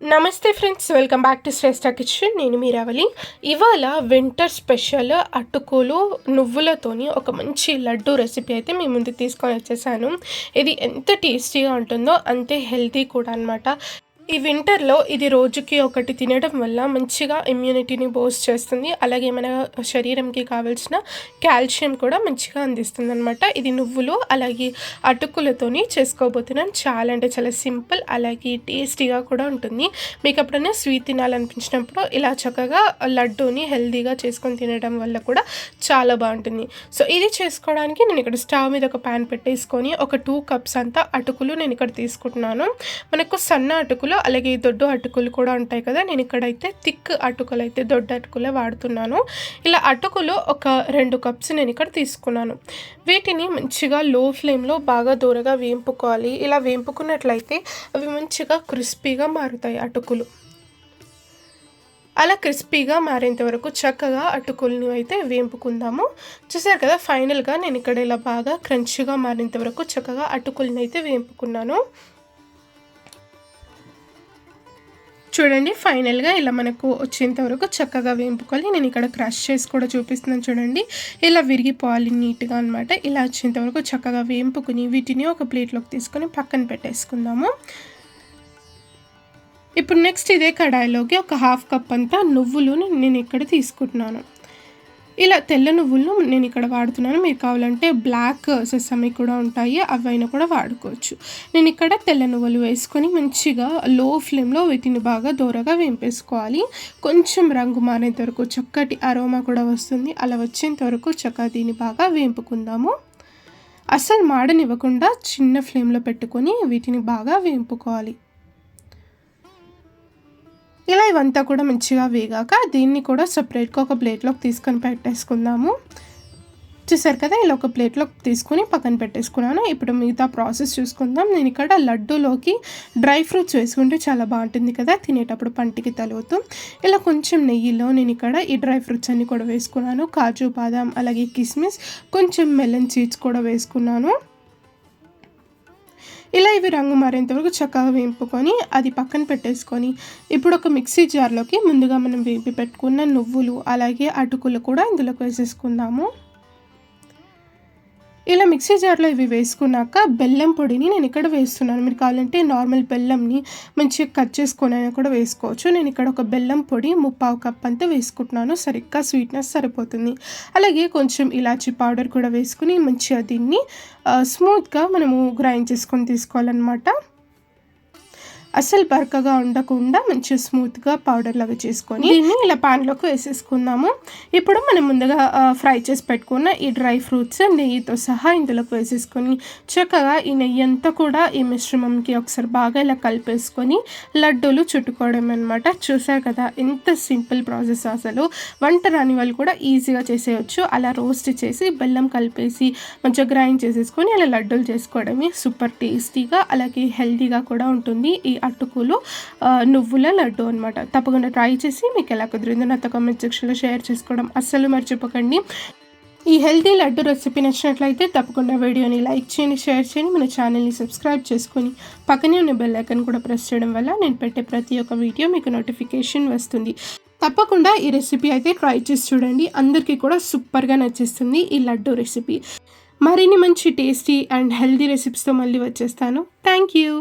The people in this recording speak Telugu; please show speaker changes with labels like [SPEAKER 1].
[SPEAKER 1] Namaste friends welcome back to Shreshta kitchen. నేను మీరావలి ఇవాళ వింటర్ స్పెషల్ అటుకులు నువ్వులతోని ఒక మంచి లడ్డు రెసిపీ అయితే మీ ముందు తీసుకొని వచ్చేసాను. ఇది ఎంత టేస్టీగా ఉంటుందో అంతే హెల్తీ కూడా అనమాట ఈ వింటర్లో ఇది రోజుకి ఒకటి తినడం వల్ల మంచిగా ఇమ్యూనిటీని బూస్ట్ చేస్తుంది. అలాగే మన శరీరంకి కావాల్సిన కాల్షియం కూడా మంచిగా అందిస్తుంది అనమాట ఇది నువ్వులు అలాగే అటుకులతోని చేసుకోబోతున్నాను చాలా అంటే చాలా సింపుల్ అలాగే టేస్టీగా కూడా ఉంటుంది. మీకు ఎప్పుడైనా స్వీట్ తినాలనిపించినప్పుడు ఇలా చక్కగా లడ్డూని హెల్దీగా చేసుకొని తినడం వల్ల కూడా చాలా బాగుంటుంది. సో ఇది చేసుకోవడానికి నేను ఇక్కడ స్టవ్ మీద ఒక ప్యాన్ పెట్టేసుకొని ఒక టూ కప్స్ అంతా అటుకులు నేను ఇక్కడ తీసుకుంటున్నాను. మనకు సన్న అటుకులు అలాగే దొడ్డు అటుకులు కూడా ఉంటాయి కదా నేను ఇక్కడైతే థిక్ అటుకులు అయితే దొడ్డ అటుకులే వాడుతున్నాను. ఇలా అటుకులు ఒక రెండు కప్స్ నేను ఇక్కడ తీసుకున్నాను. వీటిని మంచిగా లో ఫ్లేమ్లో బాగా దూరగా వేంపుకోవాలి. ఇలా వేంపుకున్నట్లయితే అవి మంచిగా క్రిస్పీగా మారుతాయి అటుకులు. అలా క్రిస్పీగా మారేంత వరకు చక్కగా అటుకుల్ని అయితే వేంపుకుందాము. చూసారు కదా ఫైనల్గా నేను ఇక్కడ ఇలా బాగా క్రంచిగా మారేంత వరకు చక్కగా అటుకుల్ని అయితే వేంపుకున్నాను. చూడండి ఫైనల్గా ఇలా మనకు వచ్చేంత వరకు చక్కగా వేంపుకోవాలి నేను ఇక్కడ క్రష్ చేసి కూడా చూపిస్తున్నాను చూడండి. ఇలా విరిగిపోవాలి నీట్గా అనమాట ఇలా వచ్చేంత వరకు చక్కగా వేంపుకుని వీటిని ఒక ప్లేట్లోకి తీసుకొని పక్కన పెట్టేసుకుందాము. ఇప్పుడు నెక్స్ట్ ఇదే కడాయిలోకి ఒక హాఫ్ కప్ అంతా నువ్వులు నేను ఇక్కడ తీసుకుంటున్నాను. ఇలా తెల్ల నువ్వులను నేను ఇక్కడ వాడుతున్నాను. మీరు కావాలంటే బ్లాక్ సెసమి కూడా ఉంటాయి. అవైనా కూడా వాడుకోవచ్చు. నేను ఇక్కడ తెల్ల నువ్వులు వేసుకొని మంచిగా లో ఫ్లేమ్లో వీటిని బాగా దూరగా వేంపేసుకోవాలి. కొంచెం రంగు మారేంత వరకు చక్కటి అరోమా కూడా వస్తుంది. అలా వచ్చేంత వరకు చక్కగా దీన్ని బాగా వేంపుకుందాము. అసలు మాడనివ్వకుండా చిన్న ఫ్లేమ్లో పెట్టుకొని వీటిని బాగా వేంపుకోవాలి. ఇలా ఇవంతా కూడా మంచిగా వేగాక దీన్ని కూడా సపరేట్గా ఒక ప్లేట్లోకి తీసుకొని పెట్టేసుకుందాము. చూసారు కదా ఇలా ఒక ప్లేట్లోకి తీసుకుని పక్కన పెట్టేసుకున్నాను. ఇప్పుడు మిగతా ప్రాసెస్ చూసుకుందాం. నేను ఇక్కడ లడ్డూలోకి డ్రై ఫ్రూట్స్ వేసుకుంటే చాలా బాగుంటుంది కదా తినేటప్పుడు పంటికి తలుగుతూ ఇలా కొంచెం నెయ్యిలో నేను ఇక్కడ ఈ డ్రై ఫ్రూట్స్ అన్నీ కూడా వేసుకున్నాను. కాజు బాదాం అలాగే కిస్మిస్ కొంచెం మెలన్ సీడ్స్ కూడా వేసుకున్నాను. ఇలా ఇవి రంగు మారేంత వరకు చక్కగా వేంపుకొని అది పక్కన పెట్టేసుకొని ఇప్పుడు ఒక మిక్సీ జార్లోకి ముందుగా మనం వేపి పెట్టుకున్న నువ్వులు అలాగే అటుకులు కూడా ఇందులోకి వేసేసుకుందాము. ఇలా మిక్సీ జార్లో ఇవి వేసుకున్నాక బెల్లం పొడిని నేను ఇక్కడ వేస్తున్నాను. మీరు కావాలంటే నార్మల్ బెల్లంని మంచిగా కట్ చేసుకొని అయినా కూడా వేసుకోవచ్చు. నేను ఇక్కడ ఒక బెల్లం పొడి ముప్పావు కప్ అంతా వేసుకుంటున్నాను. సరిగ్గా స్వీట్నెస్ సరిపోతుంది. అలాగే కొంచెం ఇలాచీ పౌడర్ కూడా వేసుకుని మంచిగా దీన్ని స్మూత్గా మనము గ్రైండ్ చేసుకొని తీసుకోవాలన్నమాట. అసలు బరకగా ఉండకుండా మంచిగా స్మూత్గా పౌడర్ లాగా చేసుకొని దీన్ని ఇలా ప్యాన్లోకి వేసేసుకుందాము ఇప్పుడు మనం ముందుగా ఫ్రై చేసి పెట్టుకున్న ఈ డ్రై ఫ్రూట్స్ నెయ్యితో సహా ఇందులోకి వేసేసుకొని చక్కగా ఈ నెయ్యి అంతా కూడా ఈ మిశ్రమంకి ఒకసారి బాగా ఇలా కలిపేసుకొని లడ్డూలు చుట్టుకోవడం అనమాట చూసారు కదా ఎంత సింపుల్ ప్రాసెస్ అసలు. వంట రాని వాళ్ళు కూడా ఈజీగా చేసేయచ్చు. అలా రోస్ట్ చేసి బెల్లం కలిపేసి మంచిగా గ్రైండ్ చేసేసుకొని అలా లడ్డూలు చేసుకోవడమే సూపర్ టేస్టీగా అలాగే హెల్తీగా కూడా ఉంటుంది ఈ అటుకులు నువ్వుల లడ్డు అనమాట తప్పకుండా ట్రై చేసి మీకు ఎలా కుదిరిందో నాతో కామెంట్ సెక్షన్లో షేర్ చేసుకోవడం అస్సలు మర్చిపోకండి. ఈ హెల్తీ లడ్డు రెసిపీ నచ్చినట్లయితే తప్పకుండా వీడియోని లైక్ చేయండి షేర్ చేయండి మన ఛానల్ని సబ్స్క్రైబ్ చేసుకొని పక్కనే ఉన్న బెల్ ఐకన్ కూడా ప్రెస్ చేయడం వల్ల నేను పెట్టే ప్రతి ఒక్క వీడియో మీకు నోటిఫికేషన్ వస్తుంది. తప్పకుండా ఈ రెసిపీ అయితే ట్రై చేసి చూడండి. అందరికీ కూడా సూపర్గా నచ్చేస్తుంది ఈ లడ్డు రెసిపీ మరిన్ని మంచి టేస్టీ అండ్ హెల్తీ రెసిపీస్తో మళ్ళీ వచ్చేస్తాను. Thank you